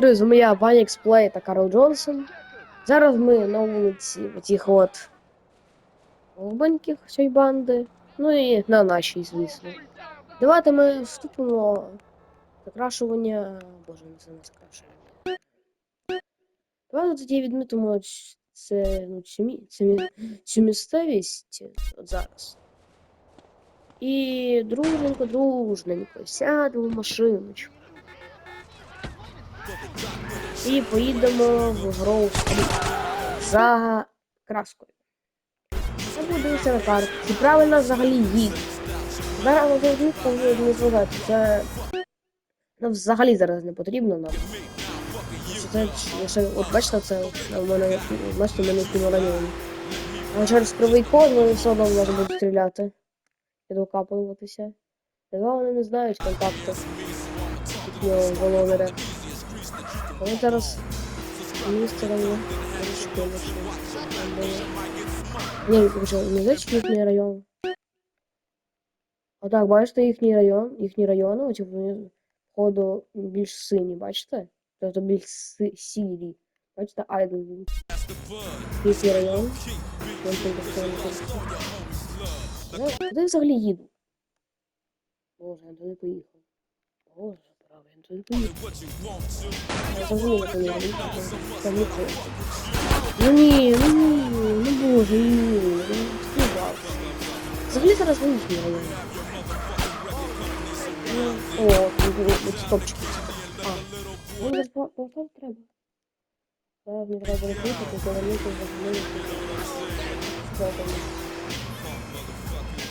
Друзі, моя Ваня Експлей та Карл Джонсон. Зараз ми на вулиці цих от голубеньких цієї банди. Ну і на нашій, звісно. Давайте ми вступимо закрашування. Боже, не це не закрашування. Давайте тоді відмітимо це, ну, цю, цю, цю місцевість от зараз. І дружненько, дружненько сядемо в машиночку. І поїдемо в Гроу Стріт за краскою. Це буде карті. Чи правильно взагалі їх? Зараз не зважати. Це ну, взагалі зараз не потрібно нам. Це, лише, от бачите, це у мене, бачите, у мене кінорайон. А через кривий код вони все одно може будуть стріляти. І докапуватися. Давай вони не знають контакту володаря. Вони зараз місце равно ручки Ні, вже не знаєш їхній район. А так, бачите їхній район, їхні райони, оці вони походу більш сині, бачите? Тобто більш си- сірі. Бачите, Айден. Їхній район. Вон там де хто знаходиться. Де- Куди я взагалі їду? Боже, я туди поїхав. Боже, цікавий. Ну ні, ну ні, ну боже, ні, ні, ну співав. Взагалі зараз не знаю. О, тут стопчики. А, ну, повтор треба. Так, мені треба робити, то завернути взагалі.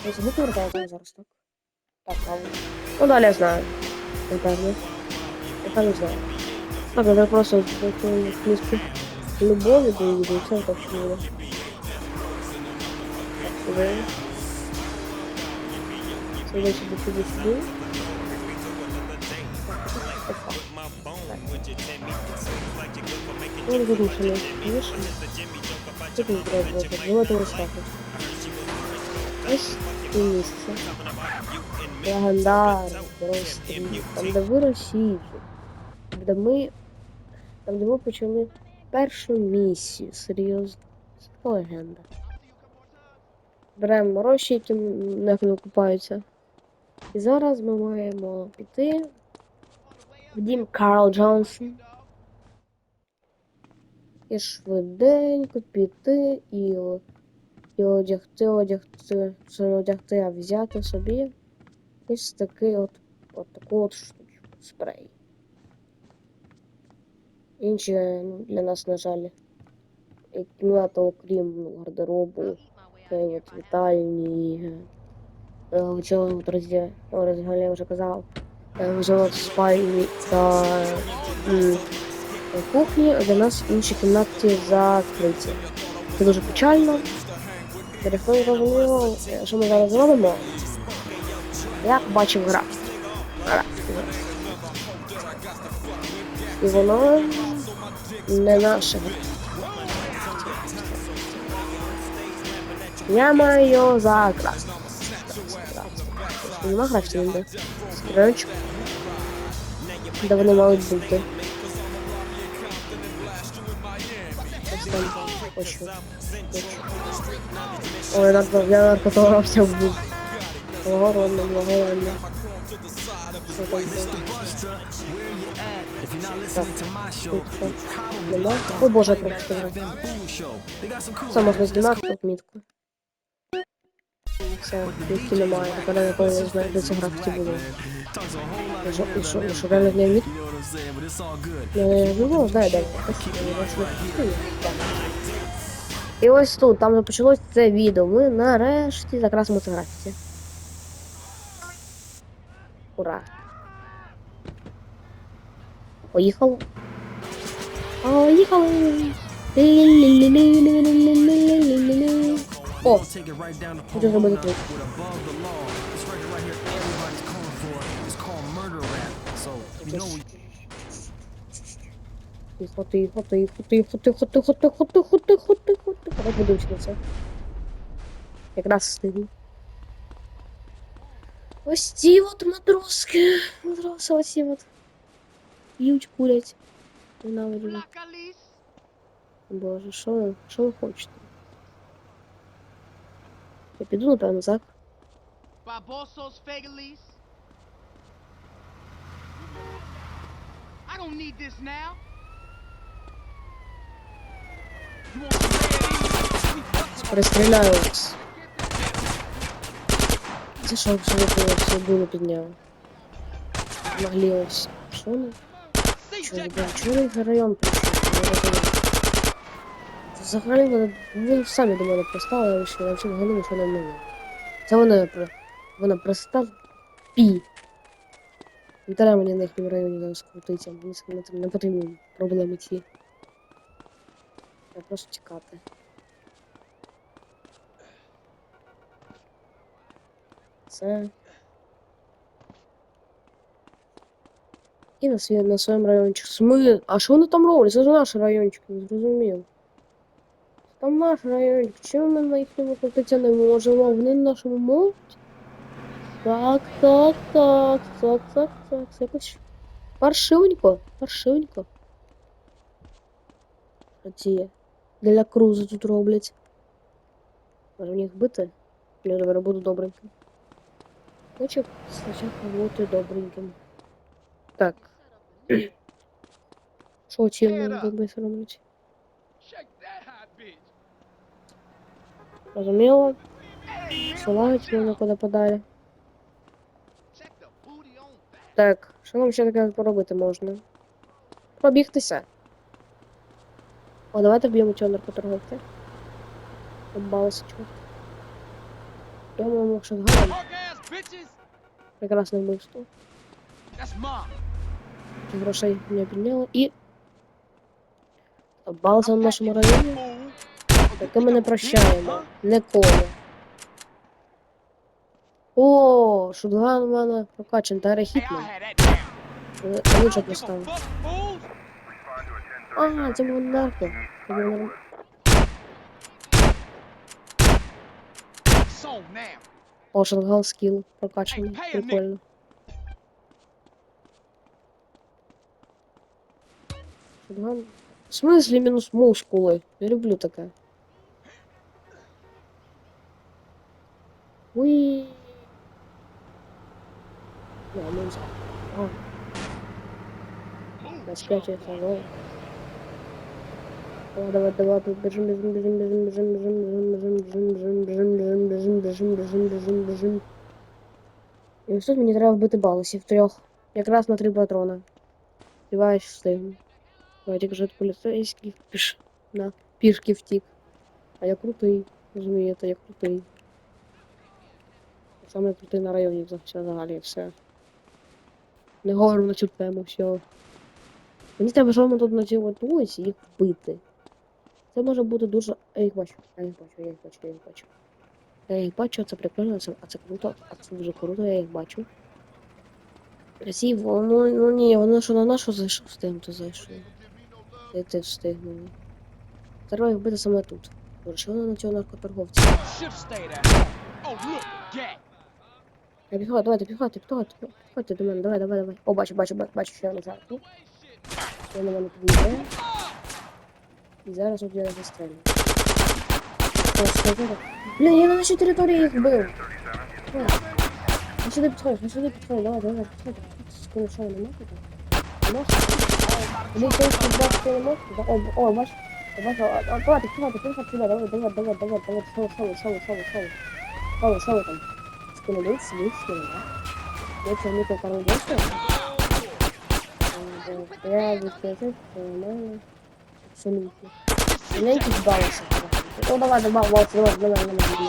Я забув повертаю зараз, так? Так, а Ну далі я знаю напевно. Яка не знаю. Так, я просто в принципі любові до її це так було. Сюди. Сюди, сюди, сюди, сюди. Ну, вирушили. Вирушили. Тут не треба було. Було того шкафу. Ось і місце. Легендарний Гроустріт. Там, де ви Росії. Де ми... Там, де ми почали першу місію. Серйозно. Це легенда. Беремо гроші, які на купаються. І зараз ми маємо піти в дім Карл Джонсон. І швиденько піти і, і одягти, одягти, це не одягти, а взяти собі ось такий от, от таку от штучку, спрей. Інші ну, для нас, на жаль, і кімната, окрім гардеробу, от вітальні, е, от розді, я вже казав, е, вже от спальні та м, кухні, а для нас інші кімнати закриті. Це дуже печально. Не зрозуміло, що ми зараз зробимо. Я побачив графік. І воно не графік. Я маю його закрасти. Нема графіті ніде. Стрілочок. Де вони мають бути. Ось там хочу. Ой, надо, я наркоторався в бух. Благородно, благородно. Нема? О боже, просто Все, можна знімати отмітку. Все, відки немає, тепер я напевно знаю, де ці графіки були. Що, реально не вмітку? Не, ну, знаю, де. Так, і ось тут, там де почалось це відео. Ми нарешті закрасимо це графіці. Ура! Поїхало. Поїхало. О! Хочу зробити тут. Тихо, тихо, тихо, тихо, тихо, тихо, тихо, тихо, тихо, тихо, тихо. Подивимось на це. Якраз встигну. Ось ці от матроски. Матроси ось ці от. П'ють, курять. Ненавиджу. Боже, що ви, що ви хочете? Я піду, напевно, так? Barbosos Fegalis. I don't need this now. Розстріляю вас. Це що абсолютно я всю дулю підняв. Наглілась. Що не? Чого, чого район прийшов? Взагалі вони, вони самі до мене пристали, що я взагалі голову, що не мені. Це вони, вона пристав пі. Не треба мені на їхньому районі скрутитися, мені там не потрібні проблеми ці. Я просто тікати. Це. І на, свій, на своєму райончику. Сми... А що вони там роблять? Це ж наш райончик, не зрозумів. Там наш райончик. Чому ми на їхньому крутитися не можемо? Вони на нашому можуть? Так, так, так, так, так, так. Це якось паршивенько, паршивенько. Що ці для крузу тут роблять? Може мені їх бити? Я добре буду добреньким. Хочу спочатку бути добреньким. Так. Що ці Get up. роблять роблять? Check that hot bitch. Розуміло? Hey, man, Силають watch мене out. куди подалі. Check the booty on that. Так, що нам ще таке поробити можна? Пробігтися. О, давайте б'ємо цього наркоторговця. Оббалосочку. Я мав шотганом. Прекрасне вбивство. Грошей мене підняли і... Оббалося в нашому районі. Таке ми не прощаємо. Ніколи. О, шотган в мене прокачан, та рехітний. Лучше поставлю. А, acaba bunlardı. Bunların... О, шангал скилл прокачанный, прикольно. В смысле минус мускулы? Я люблю такая. Уи. Да, мы... О. Распятие, Давай, давай, бежим, бежим, бежим, бежим, бежим, бежим, бежим, бежим, бежим, бежим, бежим, бежим, бежим, бежим, бежим, бежим. І ось тут мені треба вбити балусів трьох. Якраз на три патрона. Сподіваюсь, встигну. Давайте кажу, поліцейський піш на пішки втік. А я крутий, розумієте, я крутий. Саме крутий на районі взагалі все. Не говорю на цю тему, все. Мені треба саме тут на цій вулиці їх вбити. Це може бути дуже. Я їх бачу, я їх бачу, я їх бачу, я їх бачу. Я їх бачу, це прикольно, це, а це круто, а це дуже круто, я їх бачу. Красиво, ну, ну ні, воно що на нашу зайшов, встигнути то зайшов. Я теж встигнули. Треба їх вбити саме тут. Воно на цього наркоторговця? Я підходь, давайте, підходьте, підходьте, підходьте до мене, давай, давай, давай. О, бачу, бачу, бачу, що я на зараз. тут. Я на мене підійде. І зараз от я застрелю. Блін, я на нашій території їх бив. Ну сюди підходиш, ну сюди підходиш, давай, давай, підходь. Скоро що, не можна так? Можна? Блін, ти ще два що не можна? О, о, бач. Бач, о, давай, ти кімати, кімати сюди, давай, давай, давай, давай, давай, шоу, шоу, шоу, шоу, шоу. Шоу, шоу там. Скину бить, сидить, скину, да? Я тебе не покажу дальше. Я выскочил, по-моему. Абсолютно. Маленький збавився. О, давай, давай, давай, давай, давай, давай, давай.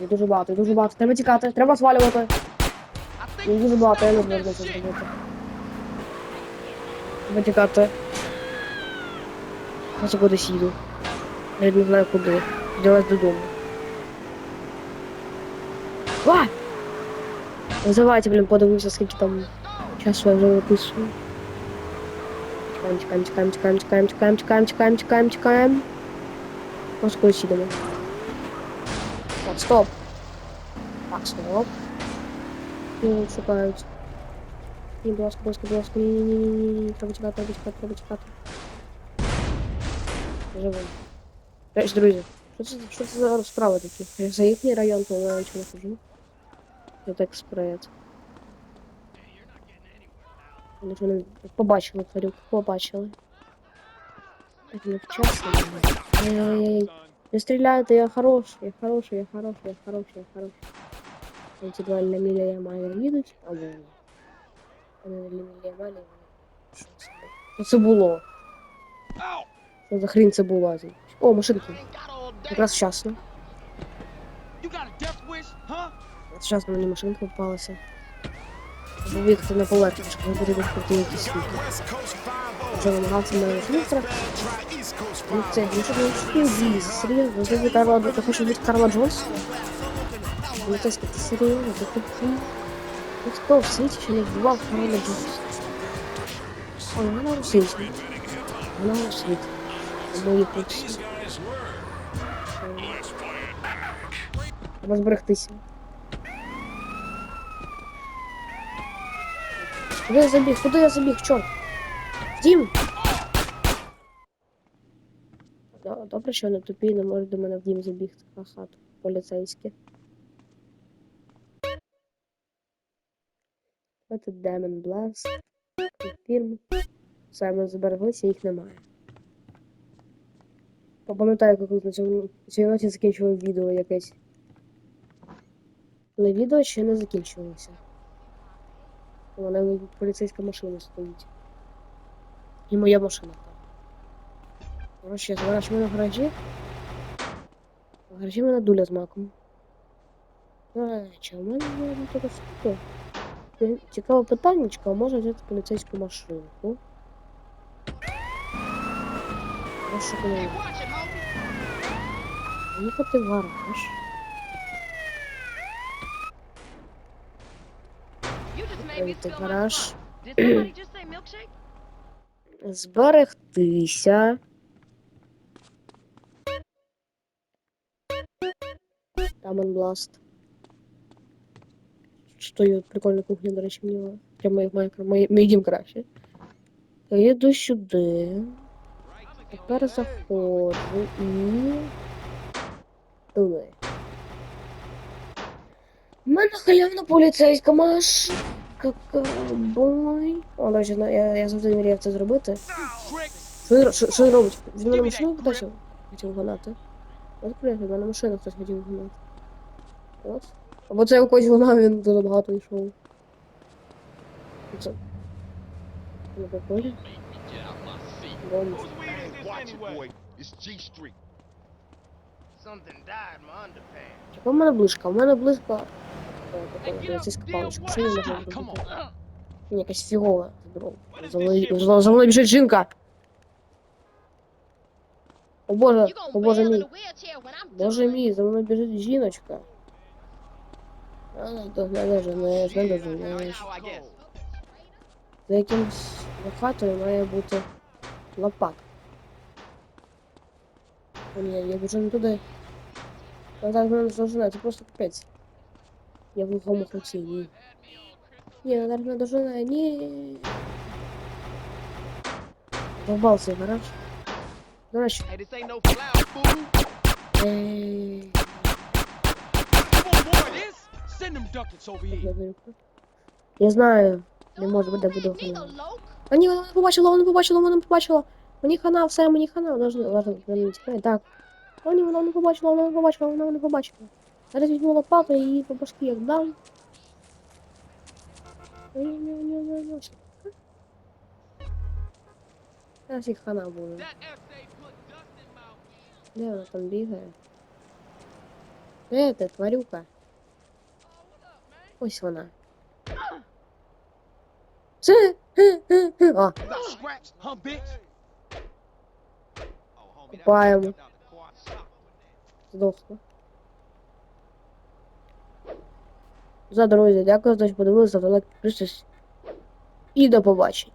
Є дуже багато, є дуже багато. Треба тікати, треба свалювати. You дуже багато, я не як це зробити. Треба тікати. Ось кудись їду. Навіть не знаю куди. Ділась додому. А! Давайте, блін, подивимося, скільки там часу я вже виписую. Чекаємо, чекаємо, чекаємо, чекаємо, чекаємо, чекаємо, чекаємо, чекаємо, чекаємо. Ось кудись їдемо. Так, стоп. Так, стоп. Ну, шукають. Ні, будь ласка, будь ласка, будь ласка, ні, ні, ні, ні, ні, ні, треба тікати, треба тікати, треба тікати. Живо. Речі, друзі, що це, що це за справи такі? Я за їхній район, то я нічого не кажу. Я так спред. Вони ж мене побачили, тварюк, побачили. Так, не вчасно. Ай-яй-яй. Не стріляйте, я хороший, я хороший, я хороший, я хороший, я хороший. Ці два Ламілія Ямаля їдуть, або ні. Вони Ламілія Ямаля, що це було? Що це було? Ow! Що за хрінь це була? О, машинки. I ain't got all day. Якраз вчасно. You got a death wish, huh? Вчасно мені машинка попалася. Виїхати на поверхню, щоб не буде відкрити якісь світло. Вже намагався мене швидко. Ну це, що не встиг серйозно. Ти від Карла, ти хочеш від Карла Джонса? Ну це ти серйозно, ти тупий. Ніхто в світі ще не вбивав Карла Джонса. Ой, вона у світі. Вона у світі. У моїй. Треба зберегтися. Куди я забіг? Куди я забіг? Чорт? Дім! Добре, що вони тупі не можуть до мене в дім забігти на хату. Поліцейські. Це Демон Бласт. Фірм. Ми збереглися, їх немає. Пам'ятаю, як на цьому цій закінчував відео якесь. Але відео ще не закінчилося. Мене поліцейська машина стоїть. І моя машина там. Коротше, зараз ми на гаражі. В гаражі мене дуля з маком. До речі, у мене є таке суто. Цікаве питаннячко, а може взяти поліцейську машинку. Прошу коли їхати в гараж. My гараж. Зберегтися. Diamond Blast. Що прикольна кухня, до речі, мені для моїх майкро. Мій, мій дім краще. Я їду сюди. Тепер заходжу і. Туди. У мене халявна поліцейська машина. Бой. О, до речі, ну, я, я завжди мріяв це зробити. Що він, що, що він робить? Він мене машину хтось хотів гнати. От приїхав, мене машину хтось хотів гнати. От. Або це якось вона, він дуже багато йшов. Це. Не прикольно. Яка в мене ближка? У мене ближка. О, Hey, така get up, поліцейська deal паличка. what? Що її Ah, можна Come зробити? on. Ні, якась фігова. Здорово. What is За this мною, shit? за, за мною біжить жінка. О боже, You о gonna боже wail in мій. a wheelchair when I'm Боже done. мій, за мною біжить жіночка. А, не доженеш, не ж, не доженеш. Now I guess. За якимсь хатою має бути лопата. О, ні, я біжу не туди. Та так мене дожене, це просто капець. Я в глухому хаті, ні. Ні, вона не дожене, ні. Довбався гараж. До речі, Hey, this ain't no flower, fool. Ей, Come on, boy, this. Send them ducats over here. Владимирко. Я знаю, не може бути, де Hey, буде nigga, хана. loc. А ні, вона не побачила, вона не побачила, вона не побачила. Мені хана, все, мені хана, вона ж вона ж вона не тікає. Так. О, ні, вона не побачила, вона не побачила, вона не побачила. Зараз візьму лопату і по башки як дам. Зараз їх хана буде. Де вона там бігає? Де ти, тварюка? Ось вона. Це. Bitch? купаємо. Здохла. За друзі, дякую, що подивилися, за лайк, підписуйтесь. І до побачення.